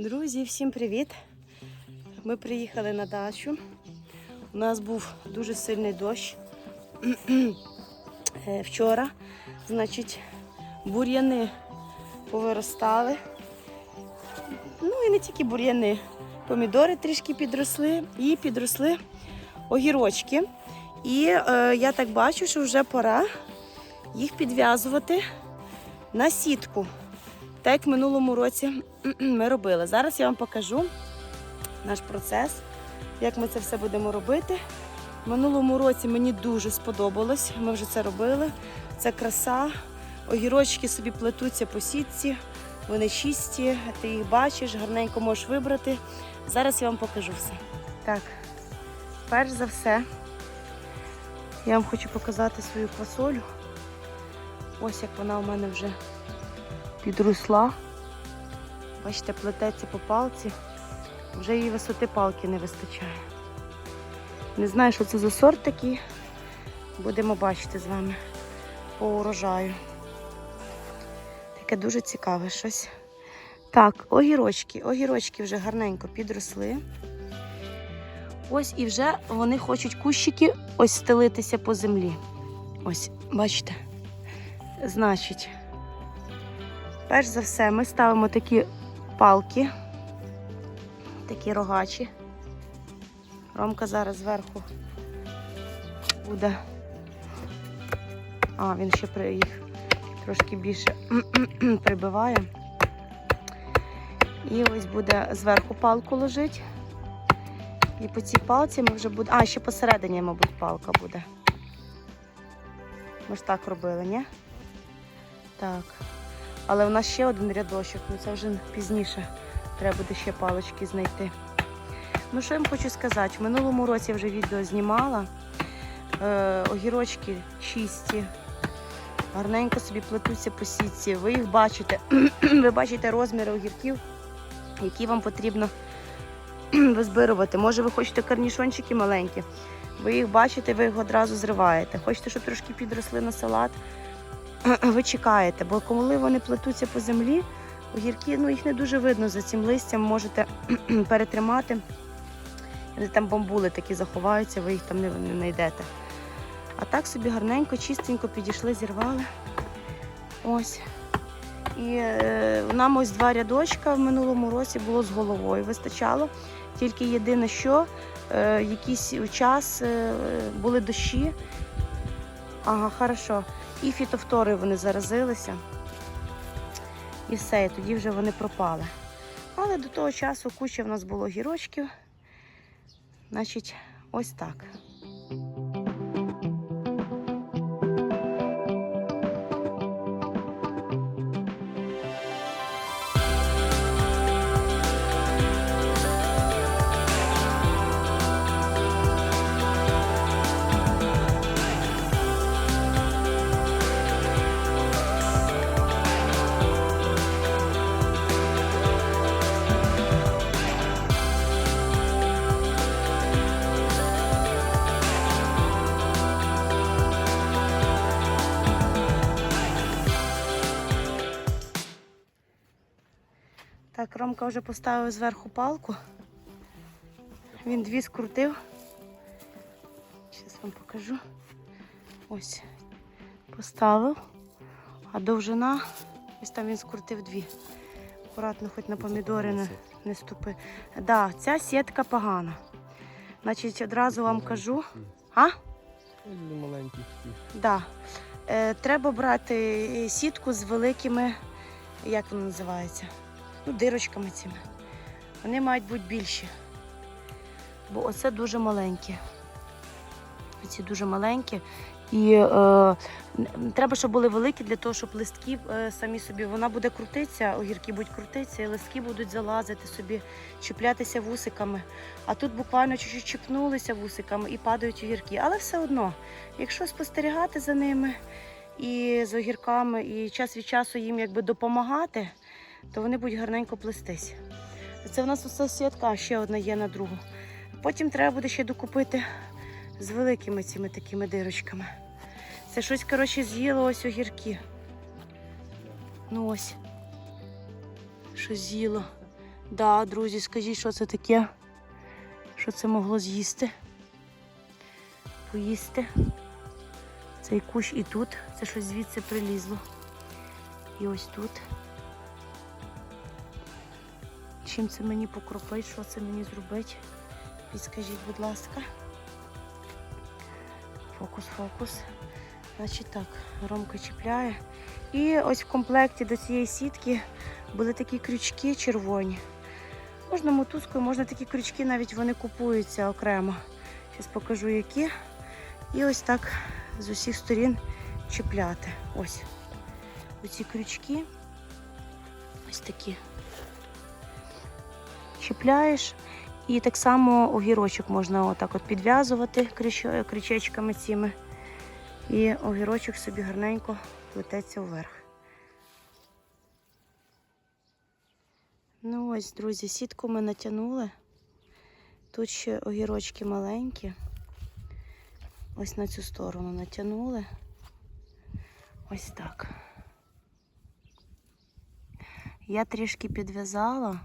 Друзі, всім привіт! Ми приїхали на дачу. У нас був дуже сильний дощ Е, вчора. Значить, бур'яни повиростали. Ну і не тільки бур'яни. Помідори трішки підросли і підросли огірочки. І е, я так бачу, що вже пора їх підв'язувати на сітку. Так як в минулому році ми робили. Зараз я вам покажу наш процес, як ми це все будемо робити. В минулому році мені дуже сподобалось. Ми вже це робили. Це краса. Огірочки собі плетуться по сітці, вони чисті, ти їх бачиш, гарненько можеш вибрати. Зараз я вам покажу все. Так, перш за все, я вам хочу показати свою квасолю. Ось як вона у мене вже підросла. Бачите, плететься по палці. Вже її висоти палки не вистачає. Не знаю, що це за сорт такий. Будемо бачити з вами по урожаю. Таке дуже цікаве щось. Так, огірочки. Огірочки вже гарненько підросли. Ось і вже вони хочуть кущики ось стелитися по землі. Ось, бачите? Значить, перш за все, ми ставимо такі палки, такі рогачі. Ромка зараз зверху буде. А, він ще при їх трошки більше прибиває. І ось буде зверху палку ложить. І по цій палці ми вже будемо. А, ще посередині, мабуть, палка буде. Ми ж так робили, ні? Так. Але в нас ще один рядочок, ну це вже пізніше. Треба буде ще палочки знайти. Ну, що я вам хочу сказати, в минулому році я вже відео знімала. Е, огірочки чисті, гарненько собі плетуться по сітці. Ви їх бачите. ви бачите розміри огірків, які вам потрібно визбирувати. Може, ви хочете карнішончики маленькі. Ви їх бачите, ви їх одразу зриваєте. Хочете, щоб трошки підросли на салат, ви чекаєте, бо коли вони плетуться по землі, огірки, ну їх не дуже видно за цим листям, можете перетримати. Вони там бамбули такі заховаються, ви їх там не знайдете. А так собі гарненько, чистенько підійшли, зірвали. Ось. І е, нам ось два рядочка в минулому році було з головою. Вистачало. Тільки єдине, що е, якийсь час е, були дощі. Ага, хорошо. І фітофтори вони заразилися. І все, і тоді вже вони пропали. Але до того часу куча в нас було гірочків. Значить, ось так. Ромка вже поставив зверху палку. Він дві скрутив. Зараз вам покажу. Ось. Поставив. А довжина, ось там він скрутив дві. Акуратно, хоч на помідори не, не ступи. Так, да, ця сітка погана. Значить, одразу вам кажу. А? Маленький. Да. Е, треба брати сітку з великими, як воно називається? Ну, дирочками цими. Вони мають бути більші. Бо оце дуже маленькі. Ці дуже маленькі. І е, треба, щоб були великі для того, щоб листки е, самі собі. Вона буде крутитися, огірки будуть крутитися, і листки будуть залазити собі, чіплятися вусиками. А тут буквально чуть-чуть чіпнулися вусиками і падають огірки. Але все одно, якщо спостерігати за ними і з огірками, і час від часу їм якби допомагати, то вони будуть гарненько плестись. Це в нас усе сітка, а ще одна є на другу. Потім треба буде ще докупити з великими цими такими дирочками. Це щось, коротше, з'їло ось огірки. Ну ось. Що з'їло. Да, друзі, скажіть, що це таке? Що це могло з'їсти? Поїсти. Цей кущ і тут. Це щось звідси прилізло. І ось тут. Чим це мені покропить, що це мені зробить? Підскажіть, будь ласка. Фокус, фокус. Значить так, Ромка чіпляє. І ось в комплекті до цієї сітки були такі крючки червоні. Можна мотузкою, можна такі крючки, навіть вони купуються окремо. Зараз покажу які. І ось так з усіх сторін чіпляти. Ось. Оці крючки. Ось такі. Чіпляєш. І так само огірочок можна отак от підв'язувати крючечками цими. І огірочок собі гарненько плететься вверх. Ну ось, друзі, сітку ми натягнули. Тут ще огірочки маленькі. Ось на цю сторону натягнули. Ось так. Я трішки підв'язала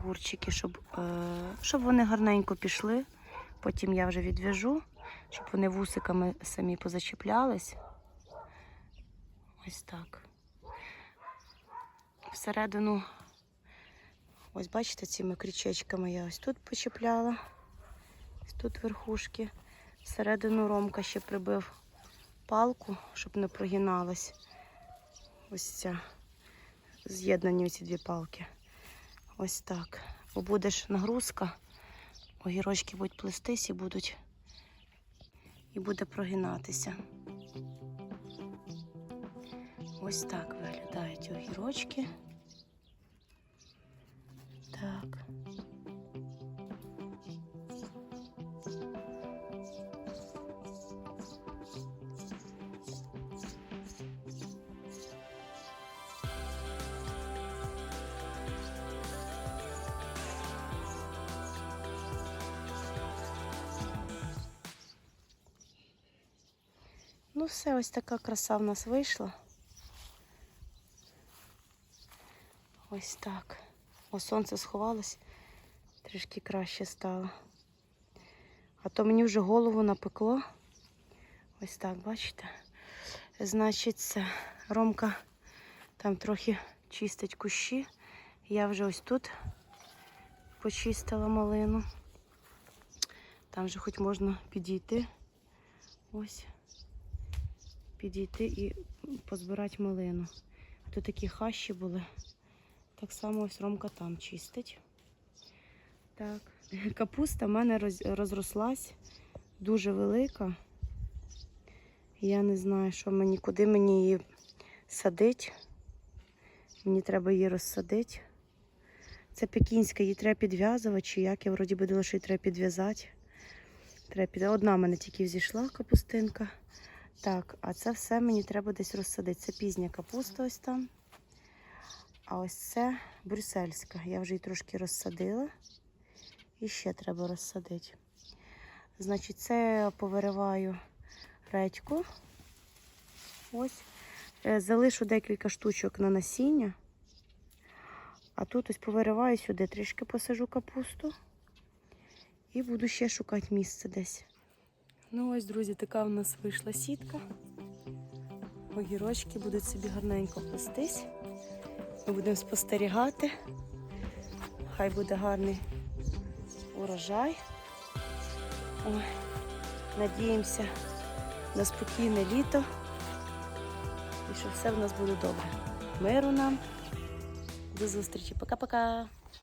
огурчики, щоб, е, щоб вони гарненько пішли. Потім я вже відв'яжу, щоб вони вусиками самі позачіплялись. Ось так. Всередину, ось бачите, цими крючечками я ось тут почіпляла, ось тут верхушки. Всередину ромка ще прибив палку, щоб не прогиналась. Ось ця з'єднані ці дві палки. Ось так. Бо будеш нагрузка, огірочки будуть плестись і будуть і буде прогинатися. Ось так виглядають огірочки. Так. Ну, все, ось така краса в нас вийшла. Ось так. О, сонце сховалось, трішки краще стало. А то мені вже голову напекло. Ось так, бачите? Значить, це Ромка там трохи чистить кущі. Я вже ось тут почистила малину. Там вже хоч можна підійти. Ось. Підійти і позбирати малину. Тут такі хащі були. Так само ось Ромка там чистить. Так. Капуста в мене роз- розрослась дуже велика. Я не знаю, що мені, куди мені її садити. Мені треба її розсадити. Це пекінська, її треба підв'язувати, чи як я вроді би думала, що її треба підв'язати. Треба під... Одна в мене тільки взійшла капустинка. Так, а це все мені треба десь розсадити. Це пізня капуста ось там. А ось це брюссельська. Я вже її трошки розсадила. І ще треба розсадити. Значить, це я повириваю редьку. Ось. Е, Залишу декілька штучок на насіння. А тут ось повириваю сюди, трішки посажу капусту. І буду ще шукати місце десь. Ну ось, друзі, така в нас вийшла сітка. Огірочки будуть собі гарненько плестись. Ми будемо спостерігати. Хай буде гарний урожай. Ой, надіємося на спокійне літо. І що все в нас буде добре. Миру нам. До зустрічі. Пока-пока.